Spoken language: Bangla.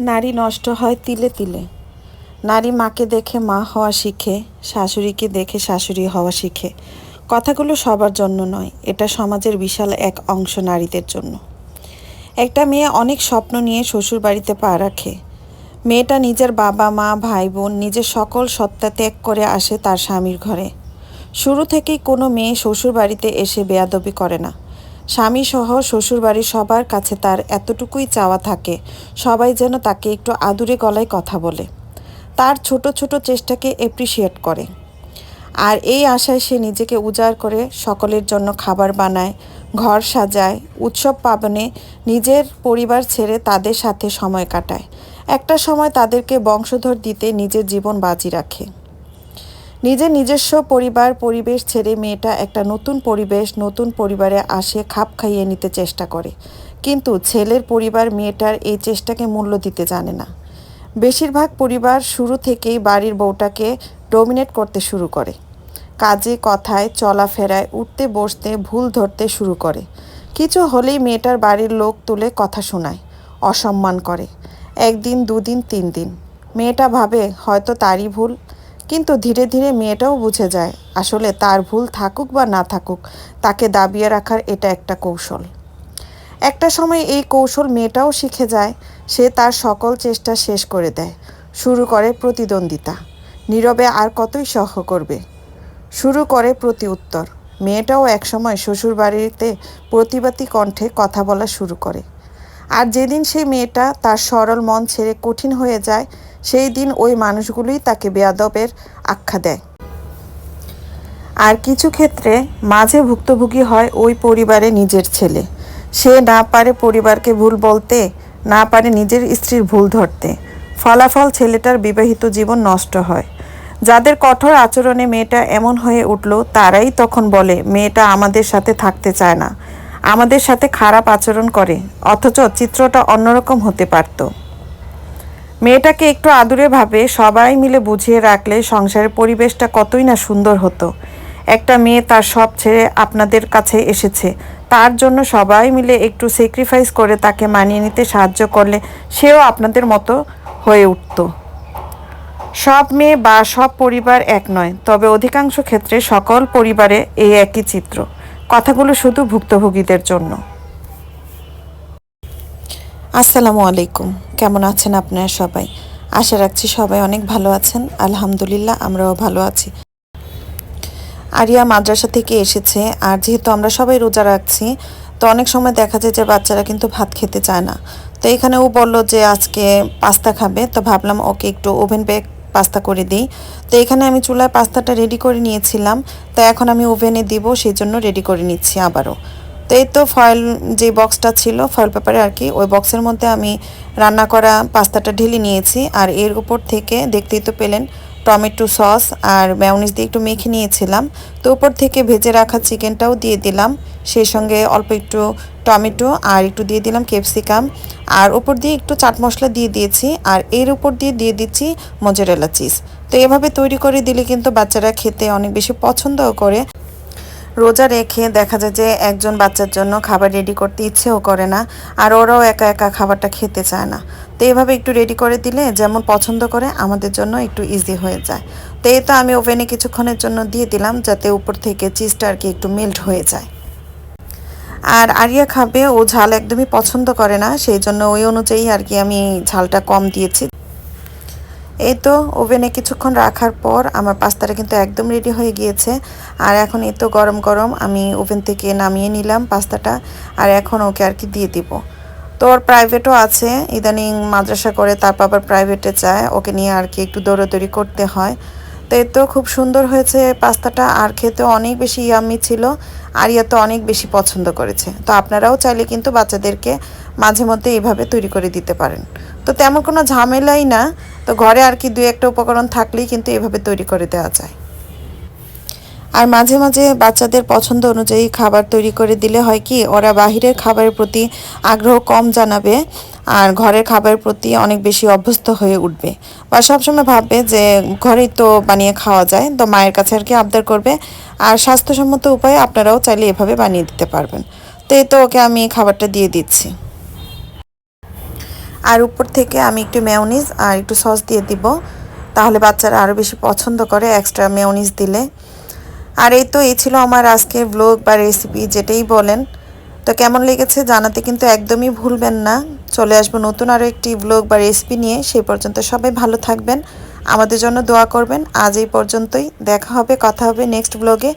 নারী নষ্ট হয় তিলে তিলে। নারী মাকে দেখে মা হওয়া শিখে, শাশুড়িকে দেখে শাশুড়ি হওয়া শিখে। কথাগুলো সবার জন্য নয়, এটা সমাজের বিশাল এক অংশ নারীদের জন্য। একটা মেয়ে অনেক স্বপ্ন নিয়ে শ্বশুর বাড়িতে পা রাখে। মেয়েটা নিজের বাবা, মা, ভাই, বোন নিজের সকল সত্তা ত্যাগ করে আসে তার স্বামীর ঘরে। শুরু থেকেই কোনো মেয়ে শ্বশুর বাড়িতে এসে বেয়াদবি করে না। স্বামী সহ শ্বশুরবাড়ির সবার কাছে তার এতটুকুই চাওয়া থাকে, সবাই যেন তাকে একটু আদুরে গলায় কথা বলে। তার ছোট ছোট চেষ্টাকে এপ্রিসিয়েট করে। আর এই আশায় সে নিজেকে উজাড় করে সকলের জন্য খাবার বানায়, ঘর সাজায়, উৎসব পাবনে নিজের পরিবার ছেড়ে তাদের সাথে সময় কাটায়। একটা সময় তাদেরকে বংশধর দিতে নিজের জীবন বাজি রাখে। নিজের নিজস্ব পরিবার, পরিবেশ ছেড়ে মেয়েটা একটা নতুন পরিবেশ, নতুন পরিবারে আসে, খাপ খাইয়ে নিতে চেষ্টা করে। কিন্তু ছেলের পরিবার মেয়েটার এই চেষ্টাকে মূল্য দিতে জানে না। বেশিরভাগ পরিবার শুরু থেকেই বাড়ির বউটাকে ডোমিনেট করতে শুরু করে। কাজে, কথায়, চলাফেরায়, উঠতে, বসতে, ভুল ধরতে শুরু করে। কিছু হলেই মেয়েটার বাড়ির লোক তুলে কথা শোনায়, অসম্মান করে। একদিন, দুদিন, তিন দিন। মেয়েটা ভাবে হয়তো তারই ভুল কিন্তু ধীরে ধীরে মেয়েটাও বুঝে যায় আসলে তার ভুল থাকুক বা না থাকুক, তাকে দাবিয়ে রাখার এটা একটা কৌশল। একটা সময় এই কৌশল মেয়েটাও শিখে যায়, সে তার সকল চেষ্টা শেষ করে দেয়, শুরু করে প্রতিদ্বন্দ্বিতা, নীরবে আর কতই সহ করবে। শুরু করে প্রতি উত্তর মেয়েটাও একসময় শ্বশুরবাড়িতে প্রতিবাদী কণ্ঠে কথা বলা শুরু করে। আর যেদিন সেই মেয়েটা তার সরল মন ছেড়ে কঠিন হয়ে যায় সেই দিন ওই মানুষগুলোই তাকে বেয়াদবের আখ্যা দেয়। আর কিছু ক্ষেত্রে মাঝে ভুক্তভোগী হয় ওই পরিবারে নিজের ছেলে। সে না পারে পরিবারকে ভুল বলতে, না পারে নিজের স্ত্রীর ভুল ধরতে। ফলাফল ছেলেটার বিবাহিত জীবন নষ্ট হয়। যাদের কঠোর আচরণে মেয়েটা এমন হয়ে উঠল, তারাই তখন বলে, মেয়েটা আমাদের সাথে থাকতে চায় না। আমাদের সাথে খারাপ আচরণ করে, অথচ চিত্রটা অন্যরকম হতে পারতো। মেয়েটাকে একটু আদুরে ভাবে, সবাই মিলে বুঝিয়ে রাখলে সংসারের পরিবেশটা কতই না সুন্দর হতো। একটা মেয়ে তার সব ছেড়ে আপনাদের কাছে এসেছে। তার জন্য সবাই মিলে একটু স্যাক্রিফাইস করে তাকে মানিয়ে নিতে সাহায্য করলে সেও আপনাদের মতো হয়ে উঠত। সব মেয়ে বা সব পরিবার এক নয়, তবে অধিকাংশ ক্ষেত্রে সকল পরিবারে এই একই চিত্র। কথাগুলো শুধু ভুক্তভোগীদের জন্য। আসসালামু আলাইকুম। কেমন আছেন আপনারা সবাই? আশা রাখছি সবাই অনেক ভালো আছেন। আলহামদুলিল্লাহ, আমরাও ভালো আছি। আরিয়া মাদ্রাসা থেকে এসেছে, আর যেহেতু আমরা সবাই রোজা রাখছি, তো অনেক সময় দেখা যায় যে বাচ্চারা কিন্তু ভাত খেতে চায় না। তো এখানে ও বলল যে আজকে পাস্তা খাবে, তো ভাবলাম ওকে একটু ওভেন বেক পাস্তা করে দিই। তো এখানে আমি চুলায় পাস্তাটা রেডি করে নিয়েছিলাম, তো এখন আমি ওভেনে দিব, সেই জন্য রেডি করে নিচ্ছি আবারও। এই তো ফয়েল যে বক্সটা ছিল ফয়েল পেপারে আর কি, ওই বক্সের মধ্যে আমি রান্না করা পাস্তাটা ঢেলে নিয়েছি। আর এর উপর থেকে দেখতেই তো পেলেন টমেটো সস আর ম্যাওনিজ দিয়ে একটু মেখে নিয়েছিলাম। তো উপর থেকে ভেজে রাখা চিকেনটাও দিয়ে দিলাম। সেই সঙ্গে অল্প একটু টমেটো আর একটু দিয়ে দিলাম ক্যাপসিকাম আর উপর দিয়ে একটু চাট মশলা দিয়ে দিয়েছি। আর এর উপর দিয়ে দিয়ে দিচ্ছি মজারেলা চিজ তো এভাবে তৈরি করে দিলে কিন্তু বাচ্চারা খেতে অনেক বেশি পছন্দও করে। রোজা রেখে দেখা যায় যে একজন বাচ্চার জন্য খাবার রেডি করতে ইচ্ছেও করে না, আর ওরাও একা একা খাবারটা খেতে চায় না। তো এভাবে একটু রেডি করে দিলে যেমন পছন্দ করে, আমাদের জন্য একটু ইজি হয়ে যায়। তো এই তো আমি ওভেনে কিছুক্ষণের জন্য দিয়ে দিলাম, যাতে উপর থেকে চিজটা আর কি একটু মেল্ট হয়ে যায়। আর আরিয়া খাবে, ও ঝাল একদমই পছন্দ করে না, সেই জন্য ওই অনুযায়ী আর কি আমি ঝালটা কম দিয়েছি। এই তো ওভেনে কিছুক্ষণ রাখার পর আমার পাস্তাটা কিন্তু একদম রেডি হয়ে গিয়েছে। আর এখন এই তো গরম গরম আমি ওভেন থেকে নামিয়ে নিলাম পাস্তাটা আর এখন ওকে আর কি দিয়ে দিব। তো ওর প্রাইভেটও আছে, ইদানিং মাদ্রাসা করে, তারপর আবার প্রাইভেটে যায়, ওকে নিয়ে আর কি একটু দৌড়াদৌড়ি করতে হয়। তো তো খুব সুন্দর হয়েছে পাস্তাটা আর খেতে অনেক বেশি ইয়াম্মি ছিল আর ইয়া তো অনেক বেশি পছন্দ করেছে। তো আপনারাও চাইলে কিন্তু বাচ্চাদেরকে মাঝে মধ্যে এইভাবে তৈরি করে দিতে পারেন। তো তেমন কোনো ঝামেলাই না তো ঘরে আর কি দুই একটা উপকরণ থাকলেই কিন্তু এভাবে তৈরি করে দেওয়া যায়। আর মাঝে মাঝে বাচ্চাদের পছন্দ অনুযায়ী খাবার তৈরি করে দিলে হয় কি, ওরা বাহিরের খাবারের প্রতি আগ্রহ কম জানাবে আর ঘরের খাবারের প্রতি অনেক বেশি অভ্যস্ত হয়ে উঠবে। বা সবসময় ভাববে যে ঘরেই তো বানিয়ে খাওয়া যায়, তো মায়ের কাছে আর কি আবদার করবে। আর স্বাস্থ্যসম্মত উপায়ে আপনারাও চাইলে এভাবে বানিয়ে দিতে পারবেন। তো এই তো ওকে আমি খাবারটা দিয়ে দিচ্ছি। আর উপর থেকে আমি একটু মেয়নিজ আর একটু সস দিয়ে দিব। তাহলে বাচ্চারা আরও বেশি পছন্দ করে এক্সট্রা মেয়নিজ দিলে। আর এই তো, এই ছিল আমার আজকের ব্লগ বা রেসিপি যেটাই বলেন। তো কেমন লেগেছে জানাতে কিন্তু একদমই ভুলবেন না। চলে আসব নতুন আরও একটি ব্লগ বা রেসিপি নিয়ে। সেই পর্যন্ত সবাই ভালো থাকবেন, আমাদের জন্য দোয়া করবেন। আজ এই পর্যন্তই, দেখা হবে, কথা হবে নেক্সট ব্লগে